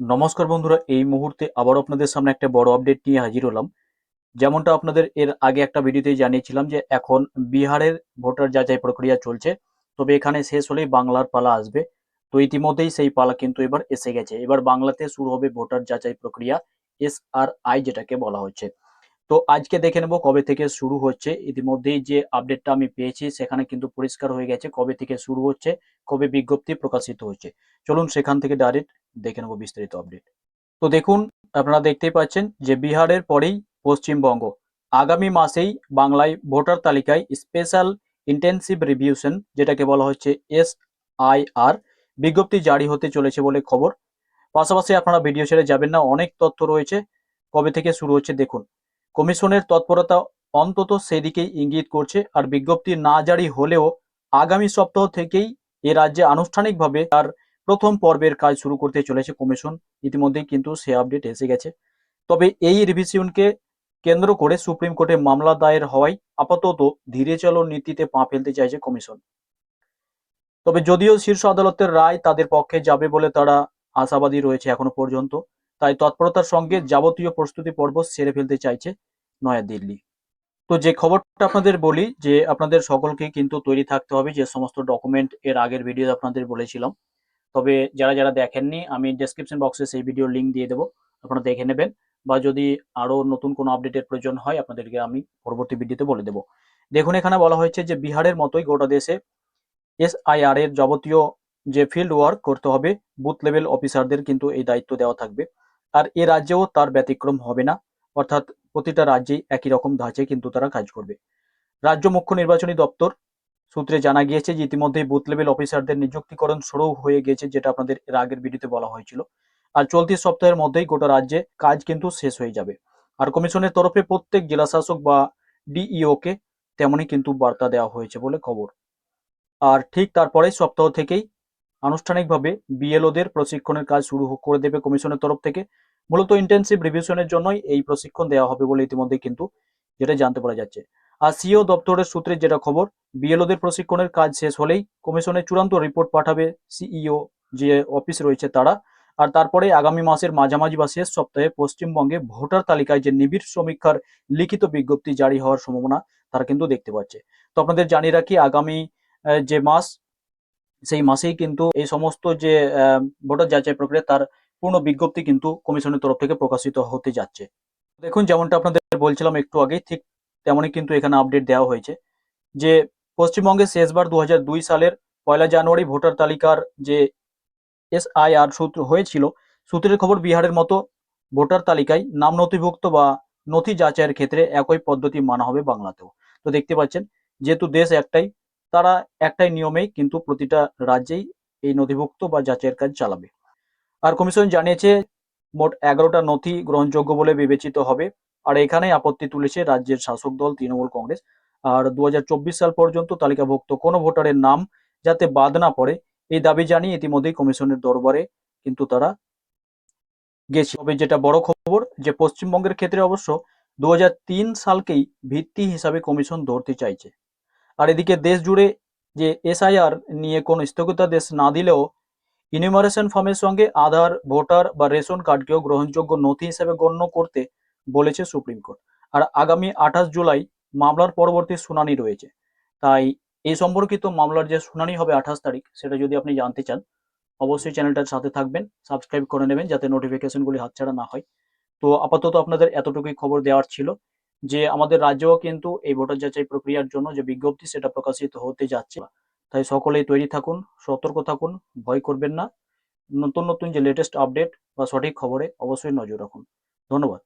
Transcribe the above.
নমস্কার বন্ধুরা, এই মুহূর্তে আবার আপনাদের সামনে একটা বড় আপডেট নিয়ে হাজির হলাম। যেমনটা আপনাদের এর আগে একটা ভিডিওতে জানিয়েছিলাম যে এখন বিহারের ভোটার যাচাই প্রক্রিয়া চলছে, তবে এখানে শেষ হলেই বাংলার পালা আসবে। তো ইতিমধ্যেই সেই পালা কিন্তু এবার এসে গেছে। এবার বাংলাতে শুরু হবে ভোটার যাচাই প্রক্রিয়া, এস আর আই যেটাকে বলা হচ্ছে। তো আজকে দেখে নেব কবে থেকে শুরু হচ্ছে। ইতিমধ্যেই যে আপডেটটা আমি পেয়েছি, সেখানে কিন্তু পরিষ্কার হয়ে গেছে কবে থেকে শুরু হচ্ছে, কবে বিজ্ঞপ্তি প্রকাশিত হচ্ছে। চলুন সেখান থেকে ডাইরেক্ট দেখে নেব বিস্তারিত আপডেট তো দেখুন, আপনারা দেখতেই পাচ্ছেন যে বিহারের পরেই পশ্চিমবঙ্গ। আগামী মাসেই বাংলায় ভোটার তালিকায় স্পেশাল ইন্টেন্সিভ রিভিউশন যেটাকে বলা হচ্ছে এস আই আর বিজ্ঞপ্তি জারি হতে চলেছে বলে খবর। পাশাপাশি আপনারা ভিডিও ছেড়ে যাবেন না, অনেক তথ্য রয়েছে। কবে থেকে শুরু হচ্ছে দেখুন। কমিশনের তৎপরতা অন্তত সেদিকেই ইঙ্গিত করছে, আর বিজ্ঞপ্তি না জারি হলেও আগামী সপ্তাহ থেকেই এ রাজ্যে আনুষ্ঠানিকভাবে তার প্রথম পর্বের কাজ শুরু করতে চলেছে কমিশন। ইতিমধ্যেই কিন্তু সে আপডেট এসে গেছে। তবে এই রিভিশনকে কেন্দ্র করে সুপ্রিম কোর্টে মামলা দায়ের হওয়ায় আপাতত ধীরে চলো নীতিতে পা ফেলতে চাইছে কমিশন। তবে যদিও শীর্ষ আদালতের রায় তাদের পক্ষে যাবে বলে তারা আশাবাদী রয়েছে এখনও পর্যন্ত, তাই তৎপরতার সঙ্গে যাবতীয় প্রস্তুতি পর্ব সেরে ফেলতে চাইছে নয়াদিল্লি। তো যে খবরটা আপনাদের বলি, যে আপনাদের সকলকে কিন্তু তৈরি থাকতে হবে যে সমস্ত ডকুমেন্ট এর আগের ভিডিও আপনাদের বলেছিলাম। তবে যারা যারা দেখেননি, আমি ডেসক্রিপশন বক্সে সেই ভিডিও লিঙ্ক দিয়ে দেবো, আপনারা দেখে নেবেন। বা যদি আরও নতুন কোনো আপডেটের প্রয়োজন হয়, আপনাদেরকে আমি পরবর্তী ভিডিওতে বলে দেবো। দেখুন, এখানে বলা হয়েছে যে বিহারের মতোই গোটা দেশে এসআইআর এর যাবতীয় যে ফিল্ড ওয়ার্ক করতে হবে বুথ লেভেল অফিসারদের কিন্তু এই দায়িত্ব দেওয়া থাকবে। আর এ রাজ্যেও তার ব্যতিক্রম হবে না, অর্থাৎ প্রতিটা রাজ্যেই একই রকম ধাঁচে কিন্তু তারা কাজ করবে। রাজ্য মুখ্য নির্বাচনী দপ্তর সূত্রে জানা গিয়েছে যে ইতিমধ্যেই বুথ লেভেল অফিসারদের নিযুক্তিকরণ শুরু হয়ে গেছে, যেটা আপনাদের এর আগের ভিডিওতে বলা হয়েছিল। আর চলতি সপ্তাহের মধ্যেই গোটা রাজ্যে কাজ কিন্তু শেষ হয়ে যাবে। আর কমিশনের তরফে প্রত্যেক জেলা শাসক বা ডিইও কে তেমনই কিন্তু বার্তা দেওয়া হয়েছে বলে খবর। আর ঠিক তারপরে সপ্তাহ থেকেই আনুষ্ঠানিকভাবে বিএলওদের প্রশিক্ষণের কাজ শুরু করে দেবে কমিশনের তরফ থেকে। মূলত ইন্টেন্সিভ রিভিশনের জন্যই এই প্রশিক্ষণ দেওয়া হবে বলে ইতিমধ্যে কিন্তু যেটা জানতে পারা যাচ্ছে। আর সিও দপ্তরের সূত্রে যেটা খবর, বিএলওদের প্রশিক্ষণের কাজ শেষ হলেই কমিশনের চূড়ান্ত রিপোর্ট পাঠাবে সিইও যে অফিস রয়েছে তারা। আর তারপরে আগামী মাসের মাঝামাঝি বা শেষ সপ্তাহে পশ্চিমবঙ্গে ভোটার তালিকায় যে নিবিড় সমীক্ষার লিখিত বিজ্ঞপ্তি জারি হওয়ার সম্ভাবনা তারা কিন্তু দেখতে পাচ্ছে। তো আপনাদের জানিয়ে রাখি, আগামী যে মাস, সেই মাসেই কিন্তু এই সমস্ত যে ভোটার যাচাই প্রক্রিয়া তার পূর্ণ বিজ্ঞপ্তি কিন্তু কমিশনের তরফ থেকে প্রকাশিত হতে যাচ্ছে। দেখুন, যেমনটা আপনাদের বলছিলাম একটু আগে ঠিক তেমনই কিন্তু এখানে আপডেট দেওয়া হয়েছে। যে পশ্চিমবঙ্গে শেষবার দু হাজার দুই সালের পয়লা জানুয়ারি ভোটার তালিকার যে এসআইআর সূত্র হয়েছিল, সূত্রের খবর বিহারের মতো ভোটার তালিকায় নাম নথিভুক্ত বা নথি যাচাইয়ের ক্ষেত্রে একই পদ্ধতি মানা হবে বাংলাতেও। তো দেখতে পাচ্ছেন, যেহেতু দেশ একটাই, তারা একটাই নিয়মেই কিন্তু প্রতিটা রাজ্যেই এই নথিভুক্ত বা যাচাইয়ের কাজ চালাবে। আর কমিশন জানিয়েছে, মোট এগারোটা নথি গ্রহণযোগ্য বলে বিবেচিত হবে। আর এখানেই আপত্তি তুলেছে রাজ্যের শাসক দল, তৃণমূল কংগ্রেস। আর দু হাজার চব্বিশ সাল পর্যন্ত তালিকাভুক্ত কোনো ভোটারের নাম যাতে বাদ না পড়ে, এই দাবি জানিয়ে ইতিমধ্যেই কমিশনের দরবারে কিন্তু তারা গেছে। তবে যেটা বড় খবর, যে পশ্চিমবঙ্গের ক্ষেত্রে অবশ্য দু হাজার তিন সালকেই ভিত্তি হিসাবে কমিশন ধরতে চাইছে। আর এদিকে দেশ জুড়ে যে এসআইআর নিয়ে কোনো স্থগিতাদেশ না দিলেও ইনিউমারেশন ফর্মের সঙ্গে আধার, ভোটার বা রেশন কার্ডকেও গ্রহণযোগ্য নথি হিসেবে গণ্য করতে বলেছে সুপ্রিম কোর্ট। আর আগামী আঠাশ জুলাই মামলার পরবর্তী শুনানি রয়েছে। তাই এই সম্পর্কিত মামলার যে শুনানি হবে আঠাশ তারিখ, সেটা যদি আপনি জানতে চান, অবশ্যই চ্যানেলটার সাথে থাকবেন, সাবস্ক্রাইব করে নেবেন যাতে নোটিফিকেশনগুলি হাতছাড়া না হয়। তো আপাতত আপনাদের এতটুকুই খবর দেওয়ার ছিল যে, আমাদের রাজ্যেও কিন্তু এই ভোটার যাচাই প্রক্রিয়ার জন্য যে বিজ্ঞপ্তি, সেটা প্রকাশিত হতে যাচ্ছে। তাই সকলেই তৈরি থাকুন, সতর্ক থাকুন, ভয় করবেন না। নতুন নতুন যে লেটেস্ট আপডেট বা সঠিক খবরে অবশ্যই নজর রাখুন। ধন্যবাদ।